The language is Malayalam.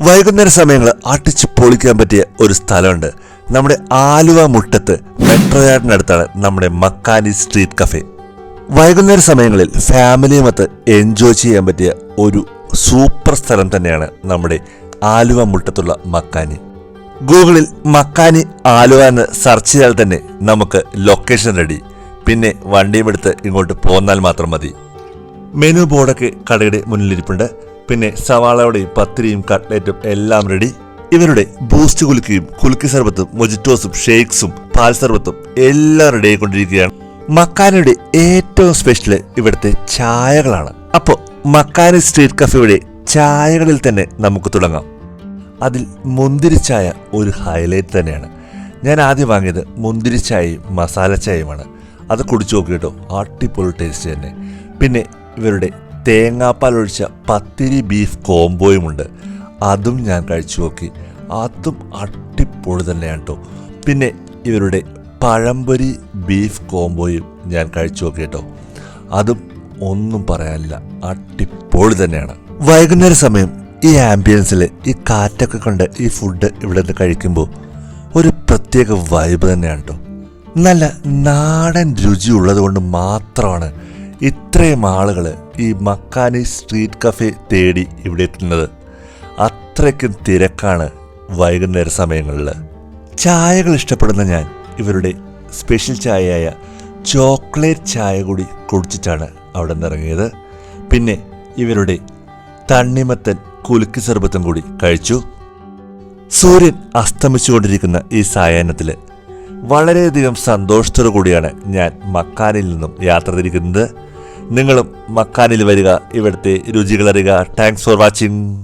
വൈകുന്നേര സമയങ്ങൾ അടിച്ചു പൊളിക്കാൻ പറ്റിയ ഒരു സ്ഥലമുണ്ട്. നമ്മുടെ ആലുവ മുട്ടത്ത് മെട്രോ യാർഡിനടുത്താണ് നമ്മുടെ മക്കാനി സ്ട്രീറ്റ് കഫേ. വൈകുന്നേര സമയങ്ങളിൽ ഫാമിലിയുമൊത്ത് എൻജോയ് ചെയ്യാൻ പറ്റിയ ഒരു സൂപ്പർ സ്ഥലം തന്നെയാണ് നമ്മുടെ ആലുവ മുട്ടത്തുള്ള മക്കാനി. ഗൂഗിളിൽ മക്കാനി ആലുവ എന്ന് സെർച്ച് ചെയ്താൽ തന്നെ നമുക്ക് ലൊക്കേഷൻ റെഡി. പിന്നെ വണ്ടിയും എടുത്ത് ഇങ്ങോട്ട് പോന്നാൽ മാത്രം മതി. മെനു ബോർഡൊക്കെ കടയുടെ മുന്നിലിരിപ്പുണ്ട്. പിന്നെ സവാളയുടെയും പത്തിരിയും കട്ട്ലേറ്റും എല്ലാം റെഡി ഇവരുടെ ബൂസ്റ്റ് കുലുക്കിയും കുലുക്കി സർബത്തും മൊജിറ്റോസും ഷേക്സും പാൽ സർബത്തും എല്ലാം റെഡി ആയിക്കൊണ്ടിരിക്കുകയാണ്. മക്കാനയുടെ ഏറ്റവും സ്പെഷ്യൽ ഇവിടുത്തെ ചായകളാണ്. അപ്പോൾ മക്കാനി സ്ട്രീറ്റ് കഫേയുടെ ചായകളിൽ തന്നെ നമുക്ക് തുടങ്ങാം. അതിൽ മുന്തിരിച്ചായ ഒരു ഹൈലൈറ്റ് തന്നെയാണ്. ഞാൻ ആദ്യം വാങ്ങിയത് മുന്തിരിച്ചായയും മസാല ചായയുമാണ്. അത് കുടിച്ചു നോക്കിയിട്ടോ അടിപൊളി ടേസ്റ്റ് തന്നെ. പിന്നെ ഇവരുടെ തേങ്ങാപ്പാൽ ഒഴിച്ച പത്തിരി ബീഫ് കോംബോയുമുണ്ട്. അതും ഞാൻ കഴിച്ചു നോക്കി. അതും അടിപൊളി തന്നെയാണ് കേട്ടോ പിന്നെ ഇവരുടെ പഴംപൊരി ബീഫ് കോംബോയും ഞാൻ കഴിച്ചു നോക്കി കേട്ടോ അതും ഒന്നും പറയാനില്ല. അടിപൊളി തന്നെയാണ്. വൈകുന്നേര സമയം ഈ ആംബിയൻസിൽ ഈ കാറ്റൊക്കെ കണ്ട് ഈ ഫുഡ് ഇവിടെ നിന്ന് കഴിക്കുമ്പോൾ ഒരു പ്രത്യേക വൈബ് തന്നെയാണ് കേട്ടോ നല്ല നാടൻ രുചി ഉള്ളത് കൊണ്ട് മാത്രമാണ് ഇത്രയും ആളുകൾ ഈ മക്കാനി സ്ട്രീറ്റ് കഫേ തേടി ഇവിടെ എത്തുന്നത്. അത്രയ്ക്കും തിരക്കാണ് വൈകുന്നേര സമയങ്ങളിൽ. ചായകൾ ഇഷ്ടപ്പെടുന്ന ഞാൻ ഇവരുടെ സ്പെഷ്യൽ ചായയായ ചോക്ലേറ്റ് ചായ കൂടി കുടിച്ചിട്ടാണ് അവിടെ നിന്ന് ഇറങ്ങിയത്. പിന്നെ ഇവരുടെ തണ്ണിമത്തൻ കുലുക്കി സർബത്തും കൂടി കഴിച്ചു. സൂര്യൻ അസ്തമിച്ചുകൊണ്ടിരിക്കുന്ന ഈ സായാഹ്നത്തിൽ വളരെയധികം സന്തോഷത്തോടു കൂടിയാണ് ഞാൻ മക്കാനിൽ നിന്നും യാത്ര തിരിക്കുന്നത്. നിങ്ങളും മക്കാനിൽ വരിക. ഇവിടുത്തെ രുചികളറിയുക. Thanks for watching